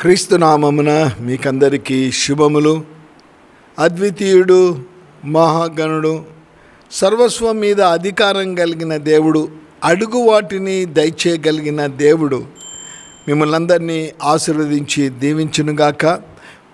క్రీస్తునామమున మీకందరికీ శుభములు. అద్వితీయుడు మహాగణుడు సర్వస్వం మీద అధికారం కలిగిన దేవుడు అడుగు వాటిని దయచేయగలిగిన దేవుడు మిమ్మల్ని అందరినీ ఆశీర్వదించి దీవించునుగాక.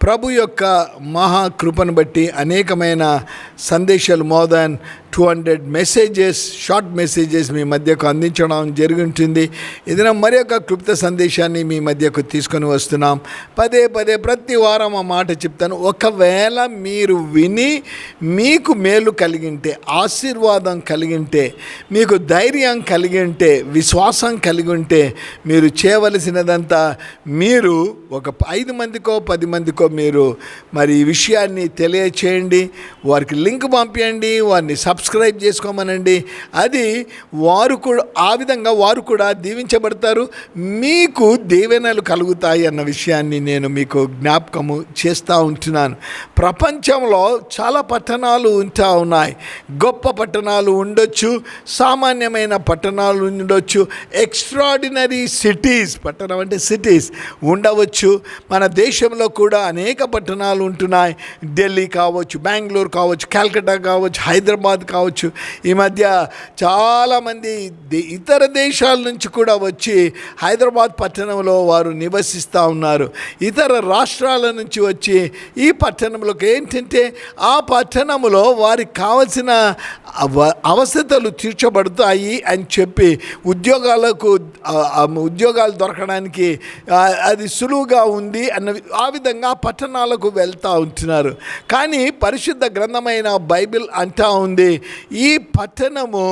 ప్రభు యొక్క మహాకృపను బట్టి అనేకమైన సందేశాలు more than two hundred messages short messages మీ మధ్యకు అందించడం జరుగుతుంది ఇదిన మరి యొక్క క్లుప్త సందేశాన్ని మీ మధ్యకు తీసుకొని వస్తున్నాం. పదే పదే ప్రతి వారం ఆ మాట చెప్తాను. ఒకవేళ మీరు విని మీకు మేలు కలిగింటే ఆశీర్వాదం కలిగింటే మీకు ధైర్యం కలిగింటే విశ్వాసం కలిగి ఉంటే మీరు చేయవలసినదంతా మీరు ఒక ఐదు మందికో పది మందికో మీరు మరి ఈ విషయాన్ని తెలియచేయండి. వారికి లింక్ పంపించండి వారిని సబ్స్క్రైబ్ చేసుకోమనండి. అది వారు కూడా ఆ విధంగా వారు కూడా దీవించబడతారు. మీకు దీవెనలు కలుగుతాయి అన్న విషయాన్ని నేను మీకు జ్ఞాపకము చేస్తూ ఉంటున్నాను. ప్రపంచంలో చాలా పట్టణాలు ఉంటా ఉన్నాయి. గొప్ప పట్టణాలు ఉండొచ్చు సామాన్యమైన పట్టణాలు ఉండొచ్చు ఎక్స్ట్రాడినరీ సిటీస్ పట్టణం అంటే సిటీస్ ఉండవచ్చు. మన దేశంలో కూడా అనేక పట్టణాలు ఉంటున్నాయి. ఢిల్లీ కావచ్చు బెంగళూరు కావచ్చు కాల్కటా కావచ్చు హైదరాబాద్ కావచ్చు. ఈ మధ్య చాలామంది దే- ఇతర దేశాల నుంచి కూడా వచ్చి హైదరాబాద్ పట్టణంలో వారు నివసిస్తూ ఉన్నారు. ఇతర రాష్ట్రాల నుంచి వచ్చి ఈ పట్టణంలోకి ఏంటంటే ఆ పట్టణంలో వారికి కావలసిన అవ అవసరతలు తీర్చబడతాయి అని చెప్పి ఉద్యోగాలకు ఉద్యోగాలు దొరకడానికి అది సులువుగా ఉంది అన్న ఆ విధంగా పట్టణాలకు వెళ్తూ ఉంటున్నారు. కానీ పరిశుద్ధ గ్రంథమైన బైబిల్ అంటా ఉంది ఈ పట్టణము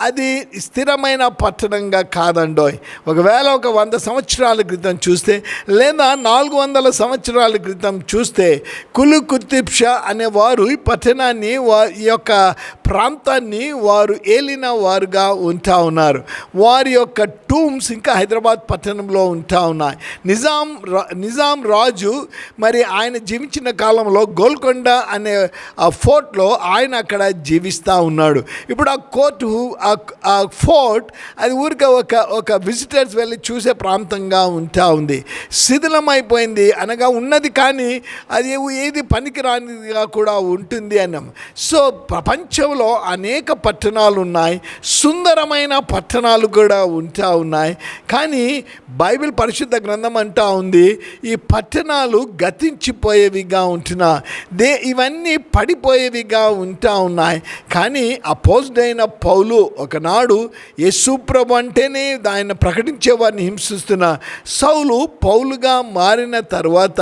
అది స్థిరమైన పట్టణంగా కాదండోయ్. ఒకవేళ ఒక వంద సంవత్సరాల క్రితం చూస్తే లేదా నాలుగు వందల సంవత్సరాల క్రితం చూస్తే కులు కుతిప్షా షా అనేవారు ఈ పట్టణాన్ని వా ఈ యొక్క ప్రాంతాన్ని వారు ఏలిన వారుగా ఉంటా ఉన్నారు. వారి యొక్క టూమ్స్ ఇంకా హైదరాబాద్ పట్టణంలో ఉంటా ఉన్నాయి. నిజాం రా నిజాం రాజు మరి ఆయన జీవించిన కాలంలో గోల్కొండ అనే ఆ ఫోర్ట్లో ఆయన అక్కడ జీవిస్తూ ఉన్నాడు. ఇప్పుడు ఆ కోర్టు ఆ ఆ ఫోర్ట్ అది ఊరికే ఒక ఒక విజిటర్స్ వెళ్ళి చూసే ప్రాంతంగా ఉంటా ఉంది. శిథిలమైపోయింది అనగా ఉన్నది కానీ అది ఏది పనికిరానిదిగా కూడా ఉంటుంది అన్నాం. సో ప్రపంచంలో అనేక పట్టణాలు ఉన్నాయి సుందరమైన పట్టణాలు కూడా ఉంటా ఉన్నాయి. కానీ బైబిల్ పరిశుద్ధ గ్రంథం అంటా ఉంది ఈ పట్టణాలు గతించిపోయేవిగా ఉంటున్నా. దే ఇవన్నీ పడిపోయేవిగా ఉంటా ఉన్నాయి. కానీ అపోజ్డ్ అయిన పౌలు ఒకనాడు యశుప్రభు అంటేనే ఆయన ప్రకటించే వారిని హింసిస్తున్న సౌలు పౌలుగా మారిన తర్వాత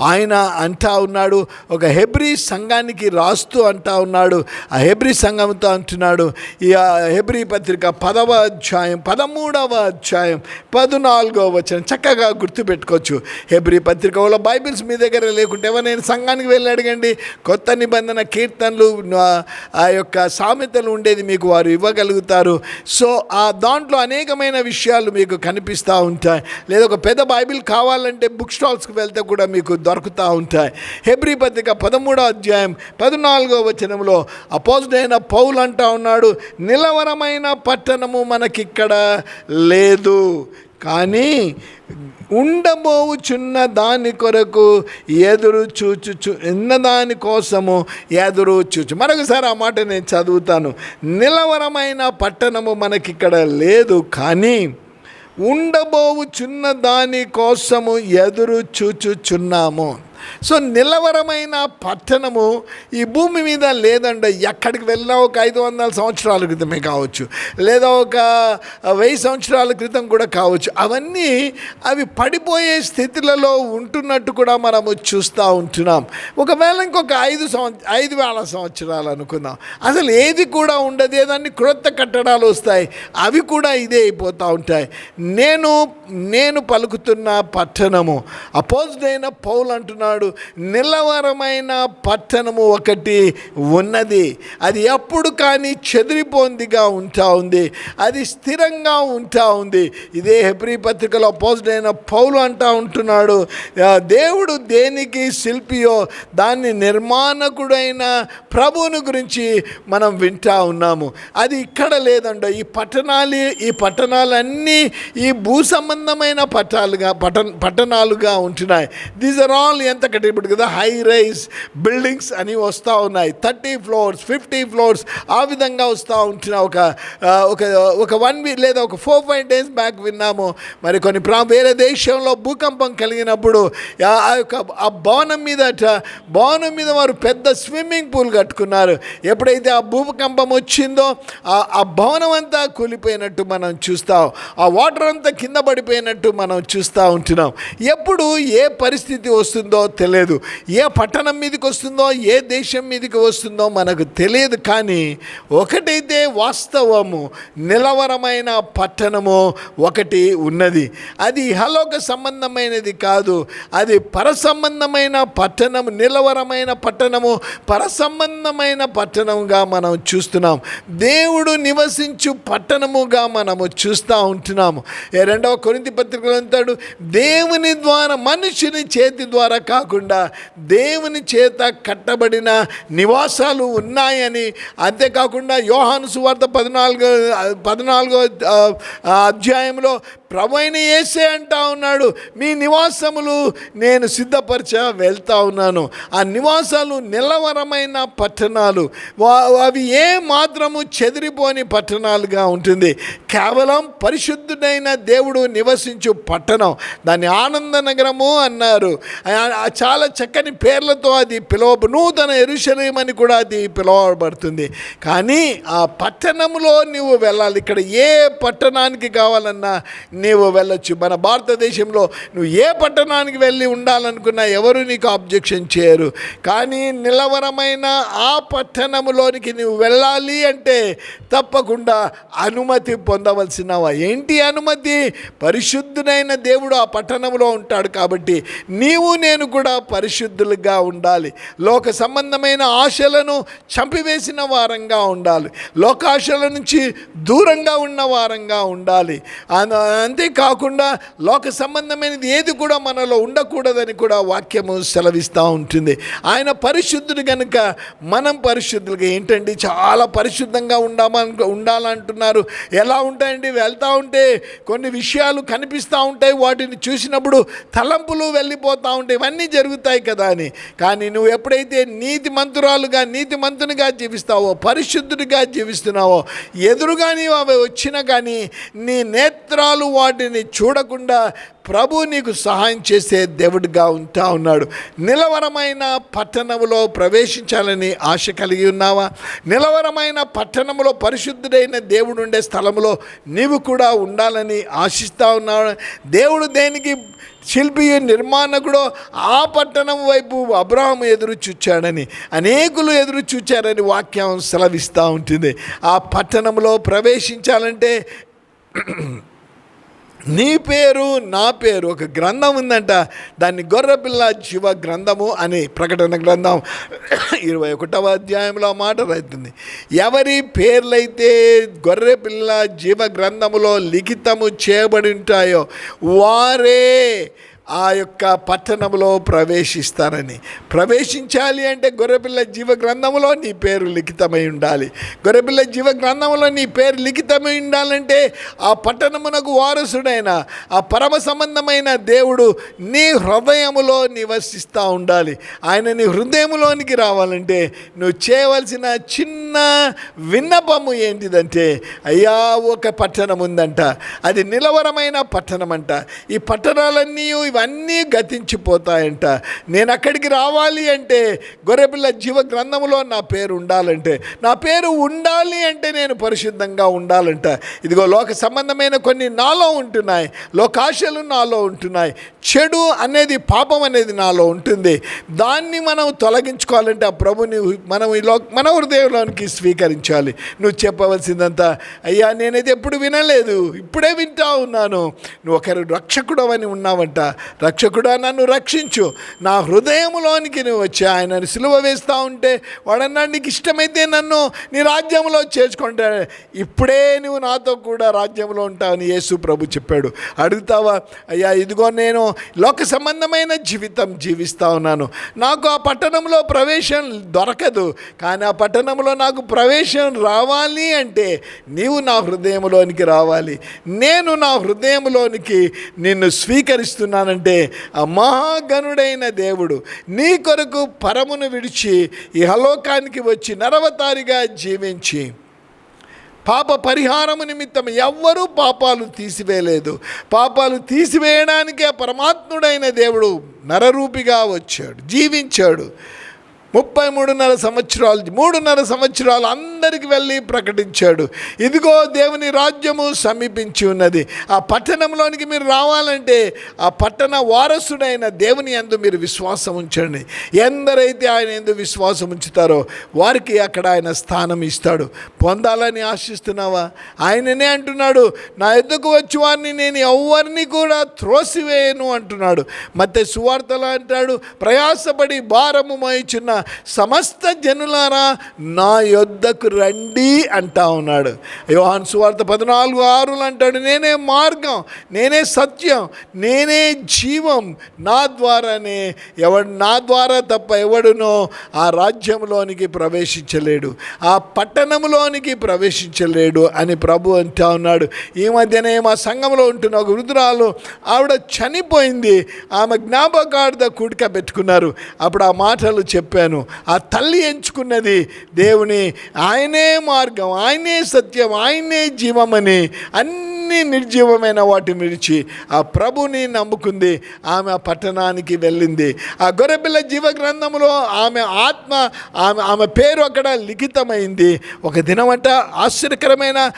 ఆయన అంటా ఉన్నాడు ఒక హెబ్రీ సంఘానికి రాస్తూ అంటా ఉన్నాడు ఆ హెబ్రీ సంఘంతో అంటున్నాడు ఈ హెబ్రి హెబ్రీ పత్రిక పదవ అధ్యాయం పదమూడవ అధ్యాయం పద్నాలుగవ వచ్చిన చక్కగా గుర్తుపెట్టుకోవచ్చు. హెబ్రీ వాళ్ళ బైబిల్స్ మీ దగ్గర లేకుంటే ఎవరైనా సంఘానికి వెళ్ళి అడగండి కొత్త నిబంధన కీర్తనలు ఆ- యొక్క సామెతలు ఉండేది మీకు వారు కలుగుతారు సో ఆ దాంట్లో అనేకమైన విషయాలు మీకు కనిపిస్తూ ఉంటాయి. లేదా ఒక పెద్ద బైబిల్ కావాలంటే బుక్ స్టాల్స్కి వెళ్తే కూడా మీకు దొరుకుతూ ఉంటాయి. హెబ్రీ పత్రిక పదమూడో అధ్యాయం పద్నాలుగో వచనంలో అపోజ్డ్ అయిన పౌలు అంటా ఉన్నాడు నిలవరమైన పట్టణము మనకిక్కడ లేదు. కానీ ఉండబోవుచున్న దాని కొరకు ఎదురు చూచుచు ఉన్న దాని కోసము ఎదురు చూచు. మరొకసారి ఆ మాట నేను చదువుతాను. నిలవరమైన పట్టణము మనకిక్కడ లేదు కానీ ఉండబోవుచున్న దాని కోసము ఎదురు చూచుచున్నాము. సో నిలవరమైన పట్టణము ఈ భూమి మీద లేదండి. ఎక్కడికి వెళ్ళినా ఒక ఐదు వందల సంవత్సరాల క్రితమే కావచ్చు. లేదా ఒక వెయ్యి సంవత్సరాల క్రితం కూడా కావచ్చు. అవన్నీ అవి పడిపోయే స్థితిలలో ఉంటున్నట్టు కూడా మనము చూస్తూ ఉంటున్నాం. ఒకవేళ ఇంకొక ఐదు సంవత్స ఐదు వేల సంవత్సరాలు అనుకుందాం. అసలు ఏది కూడా ఉండదు. ఏదన్నీ క్రొత్త కట్టడాలు వస్తాయి. అవి కూడా ఇదే అయిపోతూ ఉంటాయి. నేను నేను పలుకుతున్న పట్టణము. అపోజ్డ్ అయిన పౌలు అంటున్నాను ఉన్నాడు నిలవరమైన పట్టణము ఒకటి ఉన్నది. అది ఎప్పుడు కానీ చెదిరిపోందిగా ఉంటా ఉంది. అది స్థిరంగా ఉంటా ఉంది. ఇదే హెబ్రి పత్రికలో పోస్ట్ అయిన పౌలు అంటా ఉంటున్నాడు దేవుడు దేనికి శిల్పియో దాన్ని నిర్మాణకుడైన ప్రభువుని గురించి మనం వింటా ఉన్నాము. అది ఇక్కడ లేదండో ఈ పట్టణాలు ఈ పట్టణాలన్నీ ఈ భూ సంబంధమైన పట్టాలుగా పట్టణ పట్టణాలుగా ఉంటున్నాయి. దీస్ ఆర్ ఆల్ ఎంత ఇప్పుడు కదా? హై రైస్ బిల్డింగ్స్ అని వస్తూ ఉన్నాయి. థర్టీ ఫ్లోర్స్ ఫిఫ్టీ ఫ్లోర్స్ ఆ విధంగా వస్తూ ఉంటున్న ఒక ఒక ఒక వన్ వీక్ లేదా ఒక ఫోర్ ఫైవ్ డేస్ బ్యాక్ విన్నాము. మరి కొన్ని ప్రా వేరే దేశంలో భూకంపం కలిగినప్పుడు ఆ యొక్క ఆ భవనం మీద భవనం మీద వారు పెద్ద స్విమ్మింగ్ పూల్ కట్టుకున్నారు. ఎప్పుడైతే ఆ భూకంపం వచ్చిందో ఆ భవనం అంతా కూలిపోయినట్టు మనం చూస్తాం. ఆ వాటర్ అంతా కింద పడిపోయినట్టు మనం చూస్తూ ఉంటున్నాం. ఎప్పుడు ఏ పరిస్థితి వస్తుందో తెలియదు. ఏ పట్టణం మీదకి వస్తుందో ఏ దేశం మీదకి వస్తుందో మనకు తెలియదు కానీ ఒకటైతే వాస్తవము. నిలవరమైన పట్టణము ఒకటి ఉన్నది. అది ఇహలోక సంబంధమైనది కాదు. అది పరసంబంధమైన పట్టణము నిలవరమైన పట్టణము పరసంబంధమైన పట్టణముగా మనం చూస్తున్నాం. దేవుడు నివసించు పట్టణముగా మనము చూస్తూ ఉంటున్నాము. రెండవ కొరింతి పత్రికలు అంటాడు దేవుని ద్వారా మనుషుని చేతి ద్వారా కాకుండా దేవుని చేత కట్టబడిన నివాసాలు ఉన్నాయని. అంతేకాకుండా యోహాను సువార్త పద్నాలుగో పద్నాలుగో అధ్యాయంలో ప్రభైన ఏసే అంటా ఉన్నాడు మీ నివాసములు నేను సిద్ధపరిచ వెళ్తా ఉన్నాను. ఆ నివాసాలు నిలవరమైన పట్టణాలు. వా- అవి ఏ మాత్రము చెదిరిపోని పట్టణాలుగా ఉంటుంది. కేవలం పరిశుద్ధుడైన దేవుడు నివసించు పట్టణం. దాన్ని ఆనంద నగరము అన్నారు. చాలా చక్కని పేర్లతో అది పిలువ నూతన ఎరుశలేం అని కూడా అది పిలువబడుతుంది. కానీ ఆ పట్టణంలో నువ్వు వెళ్ళాలి. ఇక్కడ ఏ పట్టణానికి కావాలన్నా నీవు వెళ్ళొచ్చు. మన భారతదేశంలో నువ్వు ఏ పట్టణానికి వెళ్ళి ఉండాలనుకున్నా ఎవరు నీకు ఆబ్జెక్షన్ చేయరు. కానీ నిలవరమైన ఆ పట్టణములోనికి నువ్వు వెళ్ళాలి అంటే తప్పకుండా అనుమతి పొందవలసినవా? ఏంటి అనుమతి? పరిశుద్ధుడైన దేవుడు ఆ పట్టణంలో ఉంటాడు కాబట్టి నీవు నేను కూడా పరిశుద్ధులుగా ఉండాలి. లోక సంబంధమైన ఆశలను చంపివేసిన వారంగా ఉండాలి. లోకాశల నుంచి దూరంగా ఉన్న వారంగా ఉండాలి. అన- అంతేకాకుండా లోక సంబంధమైనది ఏది కూడా మనలో ఉండకూడదని కూడా వాక్యము సెలవిస్తూ ఉంటుంది. ఆయన పరిశుద్ధుడు కనుక మనం పరిశుద్ధులుగా ఏంటండి? చాలా పరిశుద్ధంగా ఉండామని ఉండాలంటున్నారు. ఎలా ఉంటాయండి? వెళ్తూ ఉంటే కొన్ని విషయాలు కనిపిస్తూ ఉంటాయి. వాటిని చూసినప్పుడు తలంపులు వెళ్ళిపోతూ ఉంటాయి ఇవన్నీ జరుగుతాయి కదా అని. కానీ నువ్వు ఎప్పుడైతే నీతి మంతురాలుగా నీతి మంతునిగా జీవిస్తావో పరిశుద్ధుడిగా జీవిస్తున్నావో ఎదురుగా నీవు అవి వచ్చినా కానీ నీ నేత్రాలు వాటిని చూడకుండా ప్రభు నీకు సహాయం చేసే దేవుడిగా ఉంటా ఉన్నాడు. నిలవరమైన పట్టణంలో ప్రవేశించాలని ఆశ కలిగి ఉన్నావా? నిలవరమైన పట్టణములో పరిశుద్ధుడైన దేవుడు ఉండే స్థలంలో నీవు కూడా ఉండాలని ఆశిస్తూ ఉన్నావు? దేవుడు దేనికి శిల్పి నిర్మాణకుడు ఆ పట్టణం వైపు అబ్రాహం ఎదురు చూచాడని అనేకులు ఎదురు చూచారని వాక్యం సెలవిస్తూ ఉంటుంది. ఆ పట్టణంలో ప్రవేశించాలంటే నీ పేరు నా పేరు ఒక గ్రంథం ఉందంట. దాన్ని గొర్రెపిల్ల జీవ గ్రంథము అని ప్రకటన గ్రంథం ఇరవై ఒకటవ అధ్యాయంలో మాట రైతుంది ఎవరి పేర్లైతే గొర్రెపిల్ల జీవ గ్రంథములో లిఖితము చేయబడి ఉంటాయో వారే ఆ యొక్క పట్టణంలో ప్రవేశిస్తారని ప్రవేశించాలి అంటే గొర్రెపిల్ల జీవ గ్రంథంలో నీ పేరు లిఖితమై ఉండాలి. గొర్రెపిల్ల జీవ గ్రంథంలో నీ పేరు లిఖితమై ఉండాలంటే ఆ పట్టణమునకు వారసుడైన ఆ పరమ సంబంధమైన దేవుడు నీ హృదయములో నివసిస్తూ ఉండాలి. ఆయన నీ హృదయములోనికి రావాలంటే నువ్వు చేయవలసిన చిన్న విన్నపము ఏంటిదంటే అయ్యా ఒక పట్టణం ఉందంట అది నిలవరమైన పట్టణం అంట ఈ పట్టణాలన్నీ ఇవన్నీ గతించిపోతాయంట. నేను అక్కడికి రావాలి అంటే గొర్రెపిల్ల జీవ గ్రంథంలో నా పేరు ఉండాలంటే నా పేరు ఉండాలి అంటే నేను పరిశుద్ధంగా ఉండాలంట. ఇదిగో లోక సంబంధమైన కొన్ని నాలో ఉంటున్నాయి లోకాశలు నాలో ఉంటున్నాయి చెడు అనేది పాపం అనేది నాలో ఉంటుంది. దాన్ని మనం తొలగించుకోవాలంటే ఆ ప్రభుని మనం ఈ లో మన హృదయంలోనికి స్వీకరించాలి. నువ్వు చెప్పవలసిందంతా అయ్యా నేనైతే ఎప్పుడు వినలేదు ఇప్పుడే వింటా ఉన్నాను. నువ్వు ఒకరు రక్షకుడవని ఉన్నావంట. రక్షకుడా నన్ను రక్షించు. నా హృదయంలోనికి నువ్వు వచ్చి ఆయనను సిలువ వేస్తూ ఉంటే వాడన్నాడు నీకు ఇష్టమైతే నన్ను నీ రాజ్యంలో చేర్చుకుంటాడు. ఇప్పుడే నువ్వు నాతో కూడా రాజ్యంలో ఉంటావని యేసు ప్రభు చెప్పాడు. అడుగుతావా? అయ్యా ఇదిగో నేను లోక సంబంధమైన జీవితం జీవిస్తా ఉన్నాను. నాకు ఆ పట్టణంలో ప్రవేశం దొరకదు. కానీ ఆ పట్టణంలో నాకు ప్రవేశం రావాలి అంటే నీవు నా హృదయంలోనికి రావాలి. నేను నా హృదయంలోనికి నిన్ను స్వీకరిస్తున్నానని ఆ మహాగణుడైన దేవుడు నీ కొరకు పరమును విడిచి ఇహలోకానికి వచ్చి నరవతారిగా జీవించి పాప పరిహారము నిమిత్తం ఎవ్వరూ పాపాలు తీసివేయలేదు. పాపాలు తీసివేయడానికే పరమాత్ముడైన దేవుడు నరరూపిగా వచ్చాడు జీవించాడు. ముప్పై మూడున్నర సంవత్సరాలు మూడున్నర సంవత్సరాలు అందరికి వెళ్ళి ప్రకటించాడు. ఇదిగో దేవుని రాజ్యము సమీపించి ఉన్నది. ఆ పట్టణంలోనికి మీరు రావాలంటే ఆ పట్టణ వారసుడైన దేవుని ఎందు మీరు విశ్వాసం ఉంచండి. ఎందరైతే ఆయన ఎందు విశ్వాసం ఉంచుతారో వారికి అక్కడ ఆయన స్థానం ఇస్తాడు. పొందాలని ఆశిస్తున్నావా? ఆయననే అంటున్నాడు నా ఎద్దుకు వచ్చి వారిని నేను ఎవరిని కూడా త్రోసివేయను అంటున్నాడు. మధ్య సువార్తలు అంటాడు ప్రయాసపడి భారము మోయించున్న సమస్త జనులారా నా యొద్దకు రండి అంటా ఉన్నాడు. యోహాన్ సువార్త పద్నాలుగు ఆరులు అంటాడు నేనే మార్గం నేనే సత్యం నేనే జీవం నా ద్వారానే. ఎవడు నా ద్వారా తప్ప ఎవడునో ఆ రాజ్యంలోనికి ప్రవేశించలేడు ఆ పట్టణంలోనికి ప్రవేశించలేడు అని ప్రభు అంటా ఉన్నాడు. ఈ మధ్యనే మా సంఘంలో ఉంటున్న ఒక వృద్ధురాలు ఆవిడ చనిపోయింది. ఆమె జ్ఞాపకార్థ కూడిక పెట్టుకున్నారు. అప్పుడు ఆ మాటలు చెప్పాను ఆ తల్లి ఎంచుకున్నది దేవుని ఆయనే మార్గం ఆయనే సత్యం ఆయనే జీవమని అన్ని నిర్జీవమైన వాటిని విడిచి ఆ ప్రభుని నమ్ముకుంది ఆమె ఆ పట్టణానికి వెళ్ళింది. ఆ గొర్రెపిల్ల జీవ గ్రంథంలో ఆమె ఆత్మ ఆమె ఆమె పేరు అక్కడ లిఖితమైంది. ఒక దినమంట ఆశ్చర్యకరమైన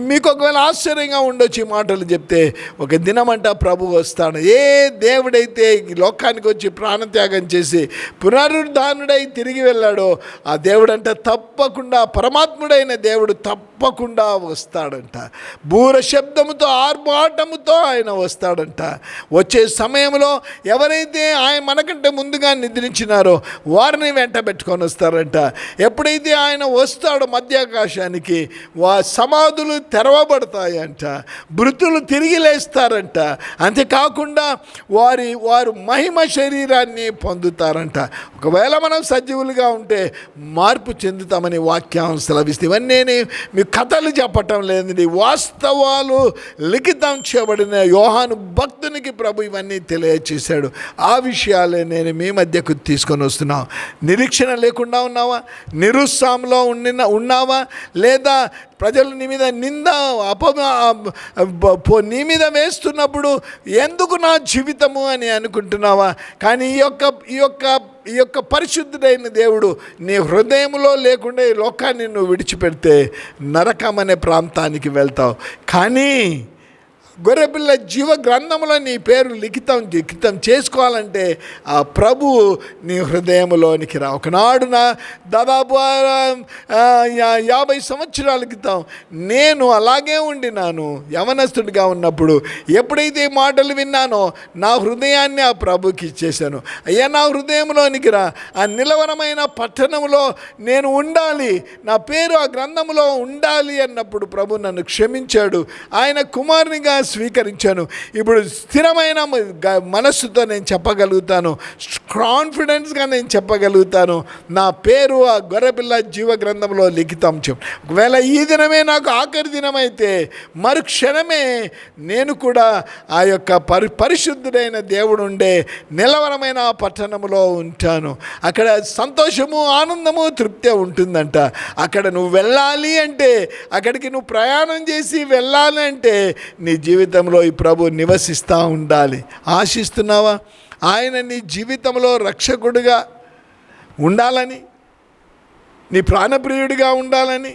మీకు ఒకవేళ ఆశ్చర్యంగా ఉండొచ్చు ఈ మాటలు చెప్తే ఒక దినమంట ప్రభు వస్తాడు. ఏ దేవుడైతే లోకానికి వచ్చి ప్రాణత్యాగం చేసి పునరుద్ధానుడై తిరిగి వెళ్ళాడో ఆ దేవుడంట తప్పకుండా పరమాత్ముడైన దేవుడు తప్పకుండా వస్తాడంట. బూర శబ్దముతో ఆర్భాటముతో ఆయన వస్తాడంట. వచ్చే సమయంలో ఎవరైతే ఆయన మనకంటే ముందుగా నిద్రించినారో వారిని వెంట పెట్టుకొని వస్తారంట. ఎప్పుడైతే ఆయన వస్తాడో మధ్యాకాశానికి వా సమాధులు తెరవబడతాయంట. మృతులు తిరిగి లేస్తారంట. అంతేకాకుండా వారి వారు మహిమ శరీరాన్ని పొందుతారంట. ఒకవేళ మనం సజీవులుగా ఉంటే మార్పు చెందుతామని వాక్యం లభిస్తే ఇవన్నీ నేను మీ కథలు చెప్పటం లేదండి. వాస్తవాలు లిఖితం చేయబడిన యోహాను భక్తునికి ప్రభు ఇవన్నీ తెలియచేశాడు. ఆ విషయాలే నేను మీ మధ్యకు తీసుకొని వస్తున్నాను నిరీక్షణ లేకుండా ఉన్నావా? నిరుత్సాహంలో ఉండిన ఉన్నావా? లేదా ప్రజలు నీ మీద నింద అప నీ మీద వేస్తున్నప్పుడు ఎందుకు నా జీవితము అని అనుకుంటున్నావా? కానీ ఈ యొక్క ఈ యొక్క ఈ యొక్క పరిశుద్ధుడైన దేవుడు నీ హృదయంలో లేకుండా ఈ లోకాన్ని నువ్వు విడిచిపెడితే నరకం అనే ప్రాంతానికి వెళ్తావు. కానీ గొర్రెపిల్ల జీవ గ్రంథంలో నీ పేరు లిఖితం లిఖితం చేసుకోవాలంటే ఆ ప్రభు నీ హృదయంలోనికి రా. ఒకనాడున దాదాపు యాభై సంవత్సరాల క్రితం నేను అలాగే ఉండినాను. యవనస్తుడిగా ఉన్నప్పుడు ఎప్పుడైతే ఈ మాటలు విన్నానో నా హృదయాన్ని ఆ ప్రభుకి ఇచ్చేశాను. అయ్యా నా హృదయంలోనికి రా. ఆ నిలవరమైన పట్టణంలో నేను ఉండాలి. నా పేరు ఆ గ్రంథంలో ఉండాలి అన్నప్పుడు ప్రభు నన్ను క్షమించాడు. ఆయన కుమారునిగా స్వీకరించాను. ఇప్పుడు స్థిరమైన గ- మనస్సుతో నేను చెప్పగలుగుతాను. కాన్ఫిడెన్స్గా నేను చెప్పగలుగుతాను. నా పేరు ఆ గొర్రెపిల్ల జీవ గ్రంథంలో లిఖితం. చెప్పు ఒకవేళ ఈ దినమే నాకు ఆఖరి దినమైతే మరుక్షణమే నేను కూడా ఆ యొక్క పరి పరిశుద్ధుడైన దేవుడు ఉండే నిలవరమైన ఆ పట్టణంలో ఉంటాను. అక్కడ సంతోషము ఆనందము తృప్తి ఉంటుందంట. అక్కడ నువ్వు వెళ్ళాలి అంటే అక్కడికి నువ్వు ప్రయాణం చేసి వెళ్ళాలి అంటే నీ జీవితంలో ఈ ప్రభు నివసిస్తూ ఉండాలి. ఆశిస్తున్నావా? ఆయన నీ జీవితంలో రక్షకుడిగా ఉండాలని నీ ప్రాణప్రియుడిగా ఉండాలని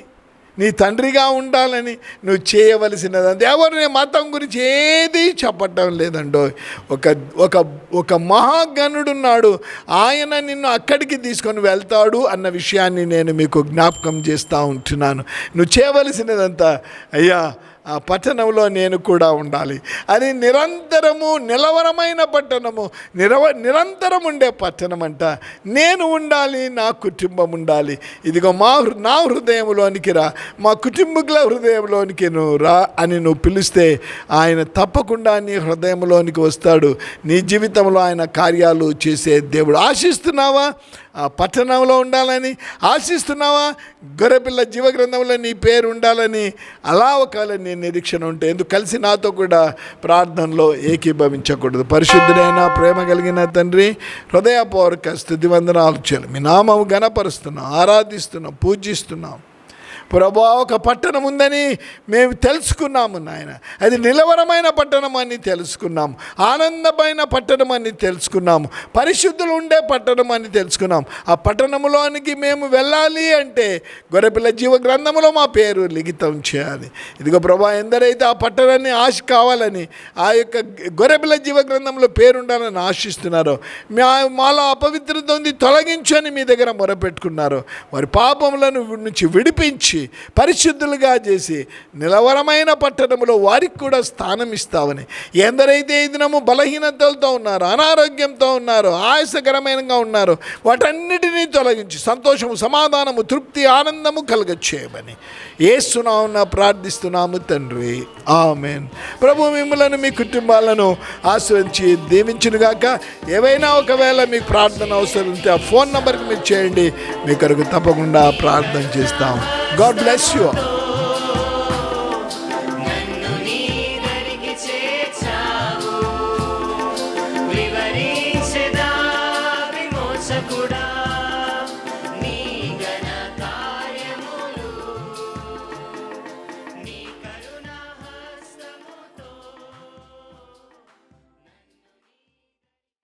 నీ తండ్రిగా ఉండాలని నువ్వు చేయవలసినది ఎవరు నీ మతం గురించి ఏది చెప్పటం లేదండో. ఒక ఒక ఒక మహాగణుడున్నాడు ఆయన నిన్ను అక్కడికి తీసుకొని వెళ్తాడు అన్న విషయాన్ని నేను మీకు జ్ఞాపకం చేస్తూ ఉంటున్నాను. నువ్వు చేయవలసినదంతా అయ్యా ఆ పట్టణంలో నేను కూడా ఉండాలి. అది నిరంతరము నిలవరమైన పట్టణము నిరవ నిరంతరం ఉండే పట్టణం అంట నేను ఉండాలి నా కుటుంబం ఉండాలి. ఇదిగో మా నా హృదయంలోనికి రా మా కుటుంబకుల హృదయంలోనికి నువ్వు రా అని నువ్వు పిలిస్తే ఆయన తప్పకుండా నీ హృదయంలోనికి వస్తాడు. నీ జీవితంలో ఆయన కార్యాలు చేసే దేవుడు. ఆశిస్తున్నావా? ఆ పట్టణంలో ఉండాలని ఆశిస్తున్నావా? గొర్రెపిల్ల జీవగ్రంథంలో నీ పేరు ఉండాలని అలా ఒకవేళ నీ నిరీక్షణ ఉంటే ఎందుకు కలిసి నాతో కూడా ప్రార్థనలో ఏకీభవించకూడదు. పరిశుద్ధుడైన ప్రేమ కలిగిన తండ్రి హృదయపూర్వక స్థుతి వందనాలు మీ నామము గణపరుస్తున్నాం ఆరాధిస్తున్నాం పూజిస్తున్నాం. ప్రభా ఒక పట్టణం ఉందని మేము తెలుసుకున్నాము నాయన. అది నిలవరమైన పట్టణం అని తెలుసుకున్నాం ఆనందమైన పట్టణం అని తెలుసుకున్నాము. పరిశుద్ధులు ఉండే పట్టణం అని తెలుసుకున్నాం ఆ పట్టణంలోనికి మేము వెళ్ళాలి అంటే గొర్రెపిల్ల జీవ గ్రంథంలో మా పేరు లిఖితం చేయాలి. ఇదిగో ప్రభా ఎందరైతే ఆ పట్టణాన్ని ఆశ కావాలని ఆ యొక్క గొర్రెపిల్ల జీవ గ్రంథంలో పేరు ఉండాలని ఆశిస్తున్నారో మా మాలో అపవిత్రత ఉంది తొలగించని మీ దగ్గర మొరపెట్టుకున్నారు. వారి పాపములను నుంచి విడిపించి పరిశుద్ధులుగా చేసి నిలవరమైన పట్టణంలో వారికి కూడా స్థానం ఇస్తావని. ఎందరైతే ఈ దినము బలహీనతలతో ఉన్నారు అనారోగ్యంతో ఉన్నారు ఆయాసకరమైనగా ఉన్నారు వాటన్నిటినీ తొలగించి సంతోషము సమాధానము తృప్తి ఆనందము కలగచ్చేయమని ఏస్తున్నామన్న ప్రార్థిస్తున్నాము తండ్రి. ఆమెన్. ప్రభు మిమ్మలను మీ కుటుంబాలను ఆశ్రయించి దీవించునుగాక. ఏవైనా ఒకవేళ మీకు ప్రార్థన అవసరం ఉంటే ఆ ఫోన్ నెంబర్కి మీరు చేయండి. మీ కొరకు తప్పకుండా ప్రార్థన చేస్తాం. God bless you.